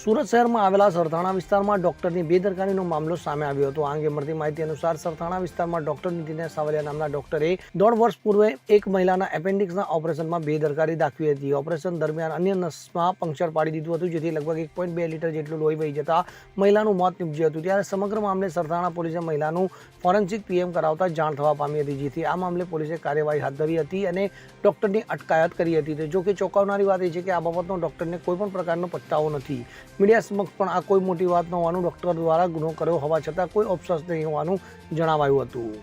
સુરત શહેરમાં આવેલા સરથાણા વિસ્તારમાં ડોક્ટરની બેદરકારીનો મામલો સામે આવ્યો હતો. આ અંગે મળતી માહિતી અનુસાર સરથાણા વિસ્તારમાં ડોક્ટર નીતિને સાવલિયા નામના ડોક્ટરે દોઢ વર્ષ પૂર્વે એક મહિલાના એપેન્ડિક્સના ઓપરેશનમાં બેદરકારી દાખવી હતી. ઓપરેશન દરમિયાન અન્ય નસમાં પંક્ચર પાડી દીધું હતું, જેથી લગભગ એક પોઈન્ટ બે લીટર જેટલું લોહી વહી જતા મહિલાનું મોત નીપજ્યું હતું. ત્યારે સમગ્ર મામલે સરથાણા પોલીસે મહિલાનું ફોરેન્સિક પીએમ કરાવતા જાણ થવા પામી હતી, જેથી આ મામલે પોલીસે કાર્યવાહી હાથ ધરી હતી અને ડોક્ટરની અટકાયત કરી હતી. તો જો કે ચોંકાવનારી વાત એ છે કે આ બાબતનો ડોક્ટરને કોઈપણ પ્રકારનો પટ્ટાઓ નથી. મીડિયા સમક્ષ પણ આ કોઈ મોટી વાત ન હોવાનું ડોક્ટર દ્વારા ગુનો કર્યો હોવા છતાં કોઈ અફસોસ નહીં હોવાનું જણાવાયું હતું.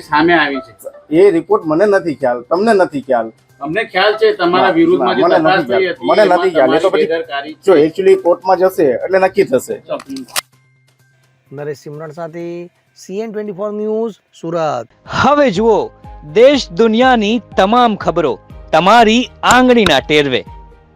સામે આવી છે. એ રિપોર્ટ મને નથી ખ્યાલ તમને નથી ખ્યાલ. અમને ખ્યાલ છે તમારા વિરુદ્ધમાં જે મને તપાસ નથી થઈ ખ્યાલ. હતી મને નથી ખ્યાલ. એ તો પછી- જો એક્ચ્યુઅલી કોર્ટમાં જશે એટલે નક્કી થશે. નરેશ સિમરણ સાથે CN twenty four news Surat. હવે જુઓ દેશ દુનિયાની તમામ ખબરો તમારી આંગળીના ટેરવે.